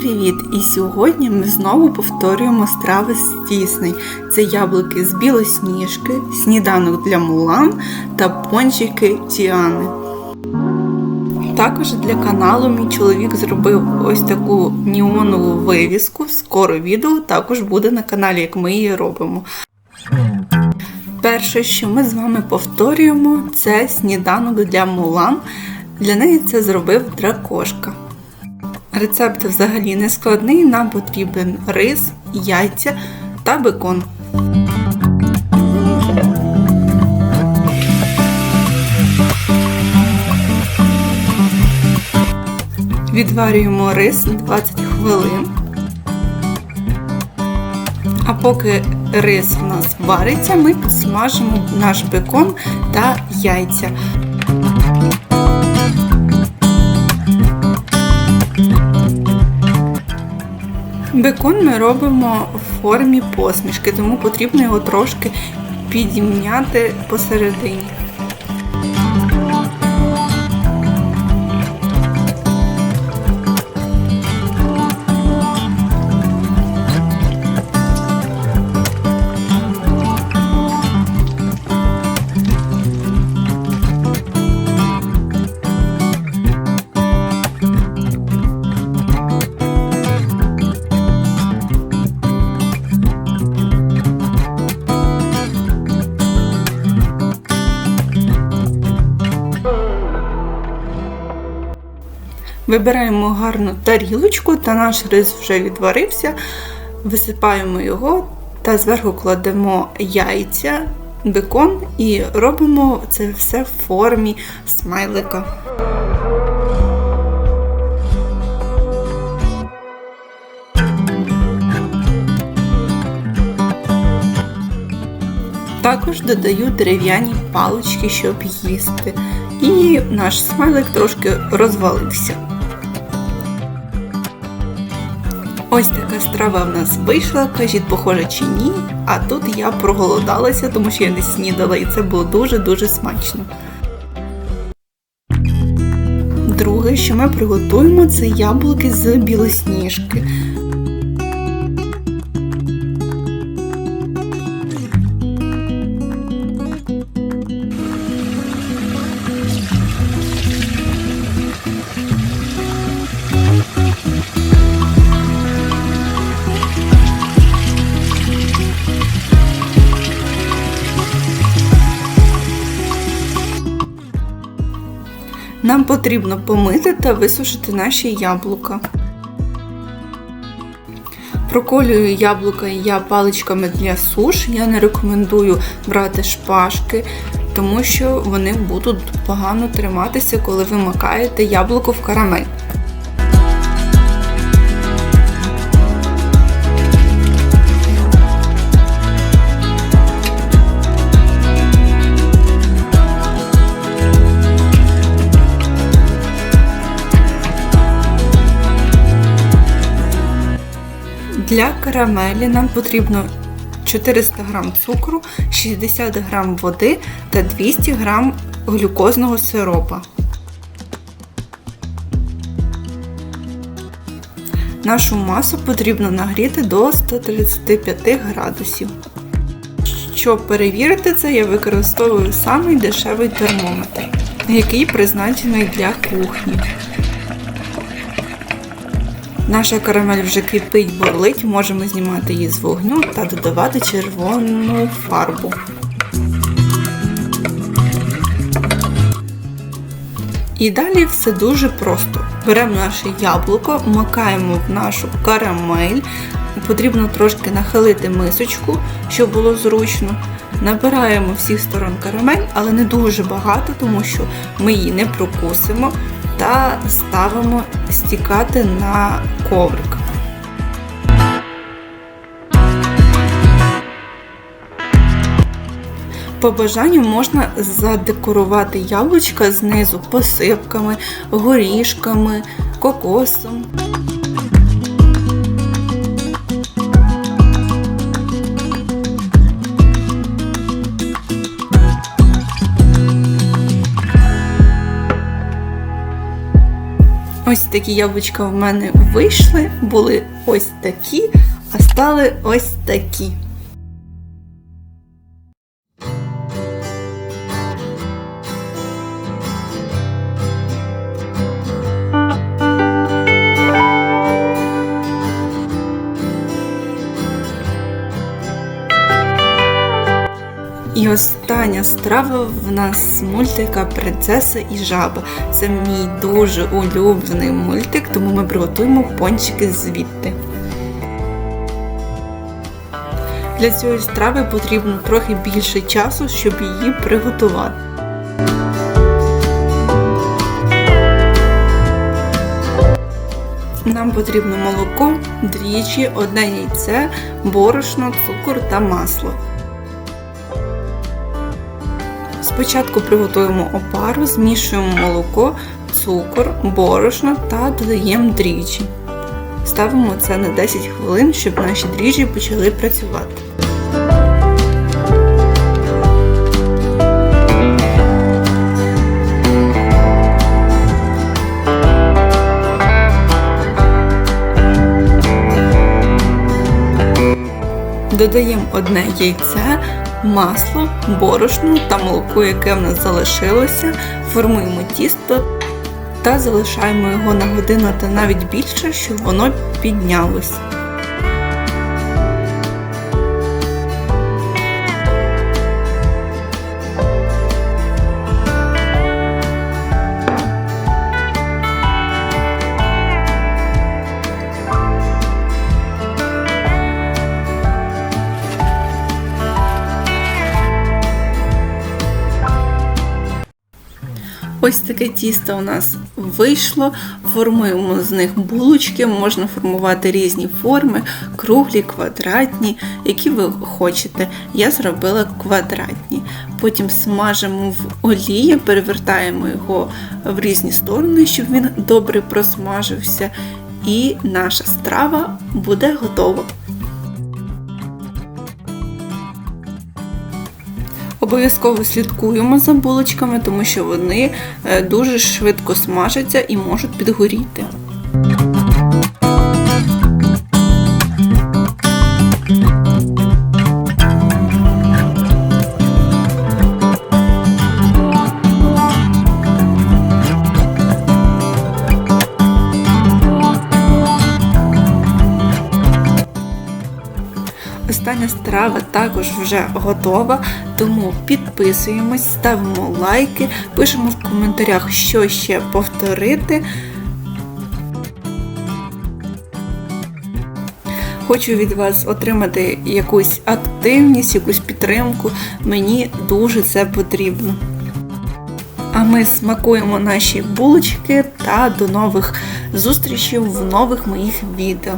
привіт! І сьогодні ми знову повторюємо страви з тісний. Це яблуки з білосніжки, сніданок для мулан та пончики тіани. Також для каналу мій чоловік зробив ось таку неонову вивіску. Скоро відео також буде на каналі, як ми її робимо. Перше, що ми з вами повторюємо, це сніданок для мулан. Для неї це зробив дракошка. Рецепт взагалі не складний, нам потрібен рис, яйця та бекон. Відварюємо рис 20 хвилин. А поки рис у нас вариться, ми підсмажимо наш бекон та яйця. Бекон ми робимо в формі посмішки, тому потрібно його трошки підімняти посередині. Вибираємо гарну тарілочку, та наш рис вже відварився, висипаємо його та зверху кладемо яйця, бекон і робимо це все в формі смайлика. Також додаю дерев'яні палички, щоб їсти. І наш смайлик трошки розвалився. Страва в нас вийшла, кажіть, похоже чи ні. А тут я проголодалася, тому що я не снідала, і це було дуже-дуже смачно. Друге, що ми приготуємо, це яблуки з білосніжки. Нам потрібно помити та висушити наші яблука. Проколюю яблука я паличками для суш. Я не рекомендую брати шпажки, тому що вони будуть погано триматися, коли ви макаєте яблуко в карамель. Для карамелі нам потрібно 400 г цукру, 60 г води та 200 г глюкозного сиропа. Нашу масу потрібно нагріти до 135 градусів. Щоб перевірити це, я використовую самий дешевий термометр, який призначений для кухні. Наша карамель вже кипить, бурлить, можемо знімати її з вогню та додавати червону фарбу. І далі все дуже просто. Беремо наше яблуко, макаємо в нашу карамель. Потрібно трошки нахилити мисочку, щоб було зручно. Набираємо всіх сторон карамель, але не дуже багато, тому що ми її не прокусимо та ставимо стікати на коврик. По бажанню можна задекорувати яблучка знизу посипками, горішками, кокосом. Ось такі яблучка в мене вийшли, були ось такі, а стали ось такі. Остання страва в нас мультика Принцеса і жаба. Це мій дуже улюблений мультик, тому ми приготуємо пончики звідти. Для цієї страви потрібно трохи більше часу, щоб її приготувати. Нам потрібно молоко, дріжджі, одне яйце, борошно, цукор та масло. Спочатку приготуємо опару, змішуємо молоко, цукор, борошно та додаємо дріжджі. Ставимо це на 10 хвилин, щоб наші дріжджі почали працювати. Додаємо одне яйце, масло, борошно та молоко, яке в нас залишилося, формуємо тісто та залишаємо його на годину та навіть більше, щоб воно піднялося. Ось таке тісто у нас вийшло. Формуємо з них булочки, можна формувати різні форми, круглі, квадратні, які ви хочете. Я зробила квадратні. Потім смажимо в олії, перевертаємо його в різні сторони, щоб він добре просмажився. І наша страва буде готова. Обов'язково слідкуємо за булочками, тому що вони е, дуже швидко смажаться і можуть підгоріти. Остання страва також вже готова, тому підписуємось, ставимо лайки, пишемо в коментарях, що ще повторити. Хочу від вас отримати якусь активність, якусь підтримку. Мені дуже це потрібно. А ми смакуємо наші булочки та до нових зустрічей в нових моїх відео.